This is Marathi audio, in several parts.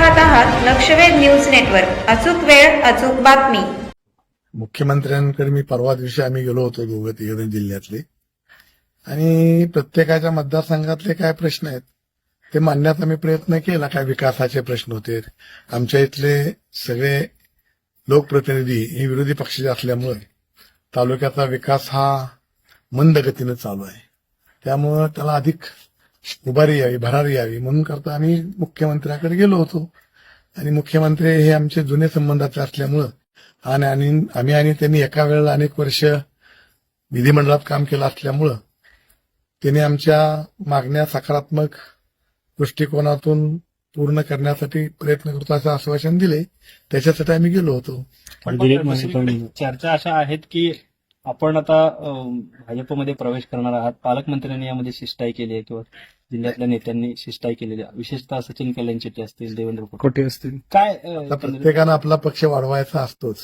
पाहत आहात लक्षवेध न्यूज नेटवर्क. अचूक वेळ अचूक बातमी. मुख्यमंत्र्यांकडे मी परवा दिवशी आम्ही गेलो होतो गोव्यात तिघजण जिल्ह्यातले. आणि प्रत्येकाच्या मतदारसंघातले काय प्रश्न आहेत ते मांडण्याचा मी प्रयत्न केला काय विकासाचे प्रश्न होते. आमच्या इथले सगळे लोकप्रतिनिधी हे विरोधी पक्षाचे असल्यामुळे तालुक्याचा विकास हा मंद गतीनं चालू आहे. त्यामुळं त्याला अधिक उभारी यावी भरारी यावी म्हणून करता आम्ही मुख्यमंत्र्याकडे गेलो होतो. आणि मुख्यमंत्री हे आमचे जुने संबंधाचे असल्यामुळं आणि आम्ही आणि त्यांनी एका वेळेला अनेक वर्ष विधिमंडळात काम केलं असल्यामुळं त्यांनी आमच्या मागण्या सकारात्मक दृष्टिकोनातून पूर्ण करण्यासाठी प्रयत्न करतो असं आश्वासन दिले. त्याच्यासाठी आम्ही गेलो होतो. चर्चा अशा आहेत की आपण आता भाजपमध्ये प्रवेश करणार आहात. पालकमंत्र्यांनी यामध्ये शिष्टाई केली आहे किंवा जिल्ह्यातल्या नेत्यांनी शिष्टाई केलेली आहे. विशेषतः सचिन कल्याण शेट्टी असतील देवेंद्र खोटे असतील. काय प्रत्येकानं आपला पक्ष वाढवायचा असतोच.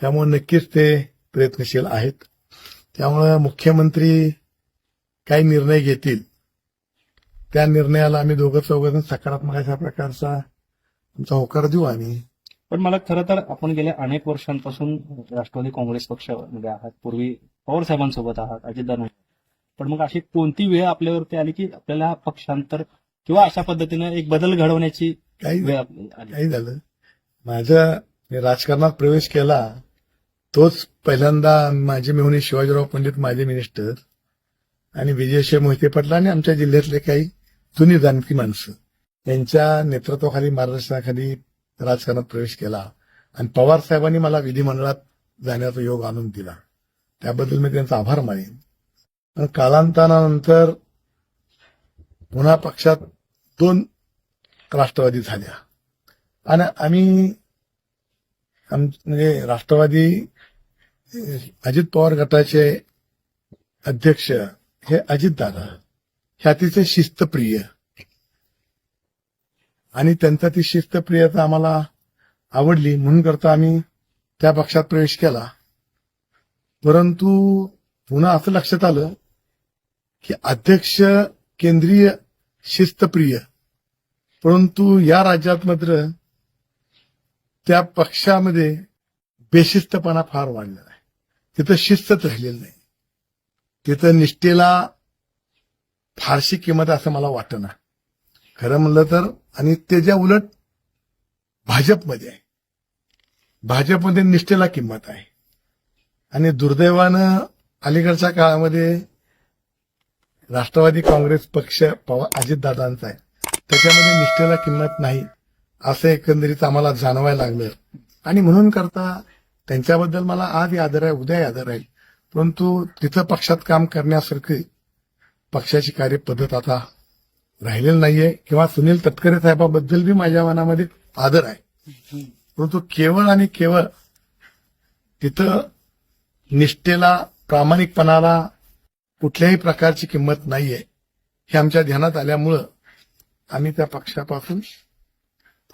त्यामुळे नक्कीच ते प्रयत्नशील आहेत. त्यामुळे मुख्यमंत्री काही निर्णय घेतील. त्या निर्णयाला आम्ही दोघं चौघजण सकारात्मक अशा प्रकारचा आमचा होकार देऊ आम्ही. पण मला खरं तर आपण गेल्या अनेक वर्षांपासून राष्ट्रवादी काँग्रेस पक्षामध्ये आहात. पूर्वी पवार साहेबांसोबत आहात अजितदार पण मग अशी कोणती वेळ आपल्यावरती आली की आपल्याला पक्षांतर किंवा अशा पद्धतीनं एक बदल घडवण्याची काही वेळ काही झालं. माझं राजकारणात प्रवेश केला तोच पहिल्यांदा माझे मेहुणे शिवाजीराव पंडित माझे मिनिस्टर आणि विजयशिव मोहिते पाटील आणि आमच्या जिल्ह्यातले काही जुनी जाणती माणसं. यांच्या नेतृत्वाखाली मार्गदर्शनाखाली राजकारणात प्रवेश केला आणि पवार साहेबांनी मला विधिमंडळात जाण्याचा योग आणून दिला. त्याबद्दल मी त्यांचा आभार मानेन. कालांतरानंतर पुन्हा पक्षात दोन राष्ट्रवादी झाल्या. आणि आम्ही म्हणजे राष्ट्रवादी अजित पवार गटाचे अध्यक्ष हे अजितदादा हे अतिशय शिस्तप्रिय आणि त्यांचा ती शिस्तप्रियता आम्हाला आवडली. म्हणून करता आम्ही त्या पक्षात प्रवेश केला. परंतु पुन्हा असं लक्षात आलं की अध्यक्ष केंद्रीय शिस्तप्रिय. परंतु या राज्यात मात्र त्या पक्षामध्ये बेशिस्तपणा फार वाढलेला आहे. तिथं शिस्तच राहिलेलं नाही. तिथं निष्ठेला फारशी किंमत असं मला वाटतं खरं म्हणलं तर आणि त्याच्या उलट भाजपमध्ये आहे. भाजपमध्ये निष्ठेला किंमत आहे. आणि दुर्दैवानं अलीकडच्या काळामध्ये राष्ट्रवादी काँग्रेस पक्ष पवार अजितदादांचा आहे. त्याच्यामध्ये निष्ठेला किंमत नाही असं एकंदरीत आम्हाला जाणवायला लागलं. आणि म्हणून करता त्यांच्याबद्दल मला आज आदर आहे उद्या आदर आहे. परंतु तिथं पक्षात काम करण्यासारखी पक्षाची कार्यपद्धत आता राहिलेली नाहीये किंवा सुनील तटकरे साहेबाबद्दल बी माझ्या मनामध्ये आदर आहे. परंतु केवळ आणि केवळ तिथं निष्ठेला प्रामाणिकपणाला कुठल्याही प्रकारची किंमत नाहीये हे आमच्या ध्यानात आल्यामुळं आम्ही त्या पक्षापासून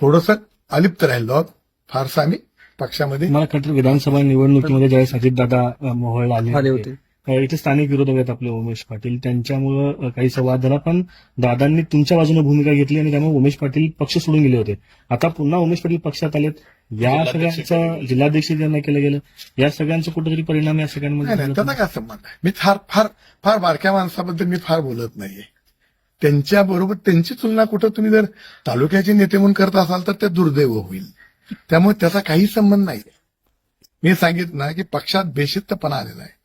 थोडस अलिप्त राहिलो आहोत. फारसं आम्ही पक्षामध्ये मला खरं विधानसभा निवडणुकीमध्ये ज्यावेळेस अजितदादा मोहोळला आले आले होते. इथे स्थानिक विरोधक आहेत आपले उमेश पाटील. त्यांच्यामुळं काही संवाद झाला पण दादांनी तुमच्या बाजूने भूमिका घेतली आणि त्यामुळे उमेश पाटील पक्ष सोडून गेले होते. आता पुन्हा उमेश पाटील पक्षात आलेत. या सगळ्यांचा जिल्हाध्यक्ष ज्यांना केलं गेलं या सगळ्यांचा कुठेतरी परिणाम या सगळ्यांमध्ये त्याचा काय संबंध आहे? मी फार फार फार बारक्या माणसाबद्दल मी फार बोलत नाहीये. त्यांच्या बरोबर त्यांची तुलना कुठं तुम्ही जर तालुक्याचे नेते म्हणून करत असाल तर ते दुर्दैव होईल. त्यामुळे त्याचा काही संबंध नाही मी सांगितलं ना की पक्षात बेशिस्तपणा आलेला आहे.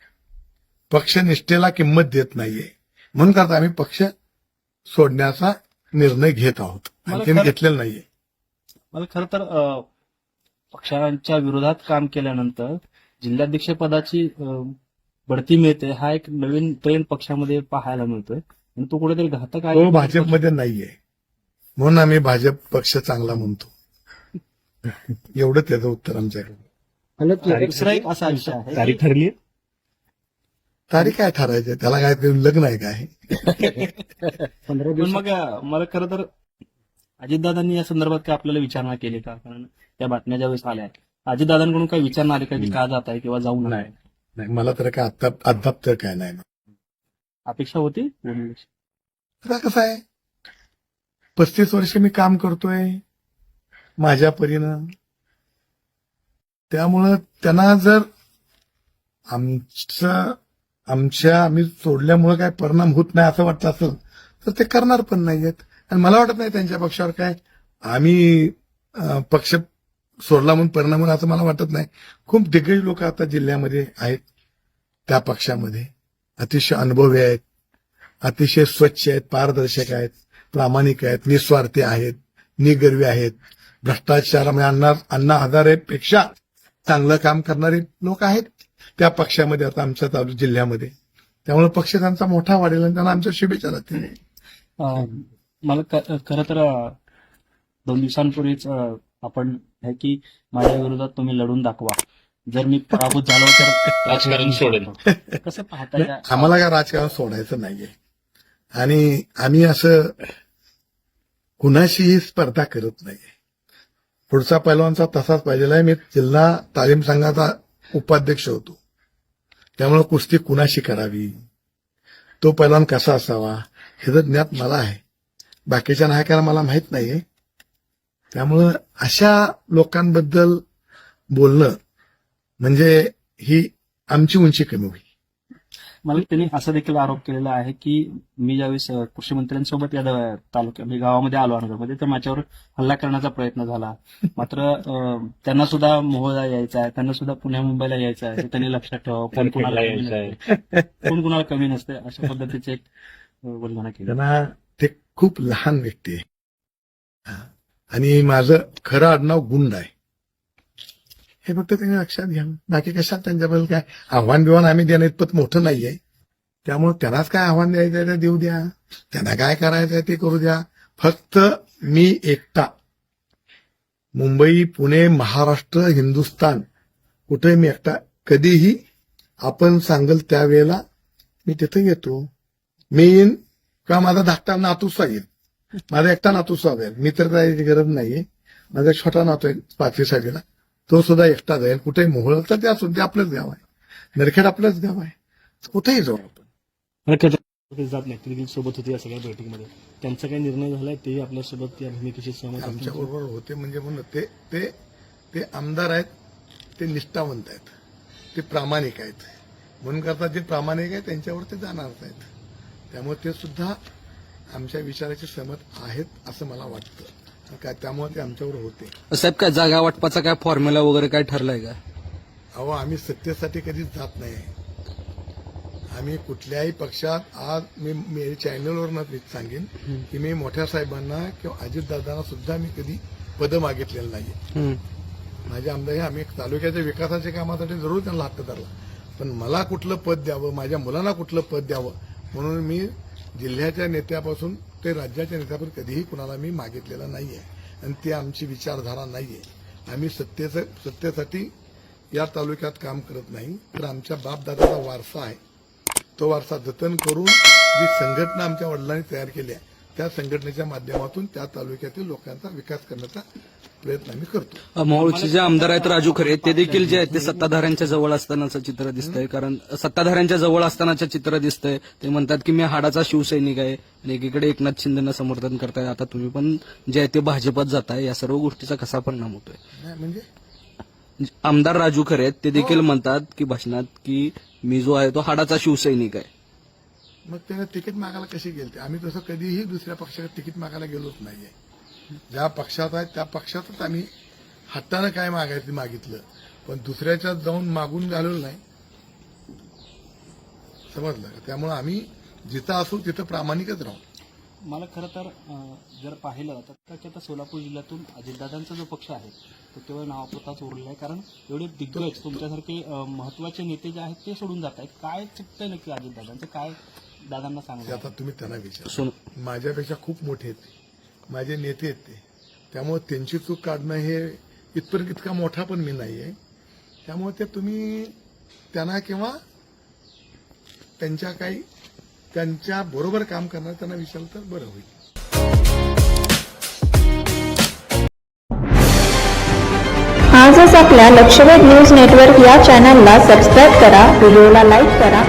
पक्ष निष्ठेला किंमत देत नाहीये. म्हणून करता आम्ही पक्ष सोडण्याचा निर्णय घेत आहोत. आणखी घेतलेला नाहीये. मला खरं तर पक्षांच्या विरोधात काम केल्यानंतर जिल्हाध्यक्ष पदाची बढती मिळते हा एक नवीन ट्रेंड पक्षामध्ये पाहायला मिळतोय. आणि तो कुठेतरी घातक आहे तो भाजपमध्ये नाहीये. म्हणून आम्ही भाजप पक्ष चांगला म्हणतो. एवढं त्याचं उत्तर आमच्याकडे दुसरा एक असा विषय आहे तारीख ठरली तारीख काय ठरायचं त्याला काय ते लग्न आहे काय? पंधरा पण दिवस मग अं, मला खरं तर अजितदादांनी या संदर्भात काय आपल्याला विचारणा केली का? कारण त्या बातम्या ज्यावेळेस आल्या अजितदादांकडून काही विचारणा आली का? की का जात आहे किंवा जाऊ नये नाही. मला तर काय आता अद्याप तर काय नाही. अपेक्षा होती? आता कसं आहे? पस्तीस वर्ष मी काम करतोय माझ्या परीनं. त्यामुळं त्यांना जर आमचं आमच्या आम्ही सोडल्यामुळे काय परिणाम होत नाही असं वाटतं असेल तर ते करणार पण नाहीयेत. आणि मला वाटत नाही त्यांच्या पक्षावर काय आम्ही पक्ष सोडला म्हणून परिणाम होईल असं मला वाटत नाही. खूप दिग्गज लोक आता जिल्ह्यामध्ये आहेत त्या पक्षामध्ये. अतिशय अनुभवी आहेत अतिशय स्वच्छ आहेत पारदर्शक आहेत प्रामाणिक आहेत निस्वार्थी आहेत निगर्वी आहेत. भ्रष्टाचार अण्णा अण्णा हजारेपेक्षा चांगलं काम करणारे लोक आहेत. त्या पक्षामध्ये आता आमच्या तालु जिल्ह्यामध्ये. त्यामुळे पक्ष त्यांचा मोठा वाढेल आणि त्यांना आमच्या शुभेच्छा अं, मला खरं तर दोन दिवसांपूर्वीच आपण आहे की माझ्या विरोधात तुम्ही लढून दाखवा. जर मी पराभूत झालो तर राजकारण सोडेल. कसं पाहता आम्हाला काय राजकारण सोडायचं नाहीये. आणि आम्ही असं कुणाशीही स्पर्धा करत नाहीये. पुढचा पैलवानचा तसाच पाहिजे आहे. मी जिल्हा तालीम संघाचा उपाध्यक्ष होतो. त्यामुळे कुस्ती कुणाशी करावी? तो पैलवान कसा असावा? हे तर ज्ञात मला आहे. बाकीच्या नायकाला मला माहीत नाहीये. त्यामुळं अशा लोकांबद्दल बोलणं म्हणजे ही आमची उंची कमी होईल. मला त्यांनी असं देखील आरोप केलेला आहे की मी ज्यावेळेस कृषी मंत्र्यांसोबत या तालुक्यात मी गावामध्ये आलो अनगरमध्ये तर माझ्यावर हल्ला करण्याचा प्रयत्न झाला. मात्र त्यांना सुद्धा मोहळा यायचा आहे त्यांना सुद्धा पुण्या मुंबईला यायचं आहे त्यांनी लक्षात ठेवावं कोण कुणाला कोण कुणाला कमी नसते अशा पद्धतीचे एक वल्गना केली. त्यांना ते खूप लहान व्यक्ती आहे. आणि माझं खरं आडनाव गुंड आहे. हे फक्त त्यांनी लक्षात घ्यावं बाकी कशात त्यांच्याबद्दल काय? आव्हान बिव्हान आम्ही देणं इतपत मोठं नाहीये. त्यामुळे त्यांनाच काय आव्हान द्यायचं आहे ते देऊ द्या. त्यांना काय करायचं आहे ते करू द्या. फक्त मी एकटा. मुंबई पुणे महाराष्ट्र हिंदुस्थान कुठे मी एकटा? कधीही आपण सांगल त्यावेळेला मी तिथे येतो. मी येईन किंवा माझा धाकटा नातूसा येईल? माझा एकटा नातूसा जाईल मी तर जायची गरज नाहीये. माझा एक छोटा नातू आहे पाचवी साडीला तो सुद्धा एकटा जाईल. कुठेही मोहळ तर त्या सुद्धा आपलंच गाव आहे. नरखेड आपलंच गाव आहे. कुठेही जाऊ आपण. जात नाही. ते देखील सोबत होते या सगळ्या बैठकीमध्ये. त्यांचा काही निर्णय झालाय? तेही आपल्यासोबत या भूमिकेशी सहमत आमच्या. बरोबर होते म्हणजे म्हणून ते ते ते आमदार आहेत. ते निष्ठावंत आहेत. ते प्रामाणिक आहेत. म्हणून करता जे प्रामाणिक आहे त्यांच्यावर ते जाणारच आहेत त्यामुळे ते सुद्धा आमच्या विचाराचे सहमत आहेत असं मला वाटतं. काय त्यामुळे ते आमच्यावर होते. साहेब काय जागा वाटपाचा काय फॉर्म्युला वगैरे काय ठरलाय का? अहो आम्ही सत्तेसाठी कधीच जात नाही. आम्ही कुठल्याही पक्षात आज मी मी चॅनलवर मी सांगेन की मी मोठ्या साहेबांना किंवा अजितदादांना सुद्धा मी कधी पदं मागितलेलं नाही हम्म. माझे आमदार हे आम्ही तालुक्याच्या विकासाच्या कामासाठी जरूर त्यांना हात धरला. पण मला कुठलं पद द्यावं माझ्या मुलांना कुठलं पद द्यावं म्हणून मी जिल्ह्याच्या नेत्यापासून ते राज्याच्या नेत्यापर्यंत कधीही कुणाला मी मागितलेलं आहे आणि ती आमची विचारधारा नाही आहे आम्ही सत्तेचं सत्तेसाठी या तालुक्यात काम करत नाही. तर आमच्या बापदादाचा वारसा आहे. तो वारसा जतन करून जी संघटना आमच्या वडिलांनी तयार केली आहे त्या संघटनेच्या माध्यमातून त्या तालुक्यातील लोकांचा विकास करण्याचा प्रयत्न आम्ही करतो. मोहोळचे जे आमदार आहेत राजू खरे ते देखील जे आहेत ते सत्ताधाऱ्यांच्या जवळ असतानाचं चित्र दिसतंय. कारण सत्ताधाऱ्यांच्या जवळ असतानाचं चित्र दिसतंय. ते म्हणतात की मी हाडाचा शिवसैनिक आहे. आणि एकीकडे एकनाथ शिंदेना समर्थन करताय आता तुम्ही पण जे आहे ते भाजपात जाताय. या सर्व गोष्टीचा कसा परिणाम होतोय? नाही म्हणजे? आमदार राजू खरे ते देखील म्हणतात की भाषणात की मी जो आहे तो हाडाचा शिवसैनिक आहे. मग त्याने तिकीट मागायला कशी गेलते? आम्ही तसं कधीही दुसऱ्या पक्षाकडे तिकीट मागायला गेलोच नाहीये. ज्या पक्षात आहे त्या पक्षातच आम्ही हट्टानं काय मागायचं मागितलं. पण दुसऱ्याच्यात जाऊन मागून झालेलो नाही. समजलं का? त्यामुळे आम्ही जिथं असू तिथं प्रामाणिकच राहू. मला खरं तर जर पाहिलं तर त्याच्या आता सोलापूर जिल्ह्यातून अजितदादांचा जो पक्ष आहे तो केवळ नावापुरताच उरलेला आहे कारण एवढे दिग्गज तुमच्यासारखे महत्त्वाचे नेते जे आहेत ते सोडून जात आहेत. काय चुकतंय नक्की अजितदादांचं? काय दादांना ते सांगलं आता तुम्ही त्यांना विचार. माझ्यापेक्षा खूप मोठे आहेत. माझे नेते आहेत ते. त्यामुळे त्यांची चूक काढणं हे इथपर्यंत इतका मोठा पण मी नाही आहे. त्यामुळे ते तुम्ही त्यांना किंवा त्यांच्या काही त्यांच्या बरोबर काम करणार त्यांना विचारलं तर बरं होईल. आजच आपल्या लक्षवेध न्यूज नेटवर्क या चॅनलला सबस्क्राईब करा व्हिडिओला लाईक करा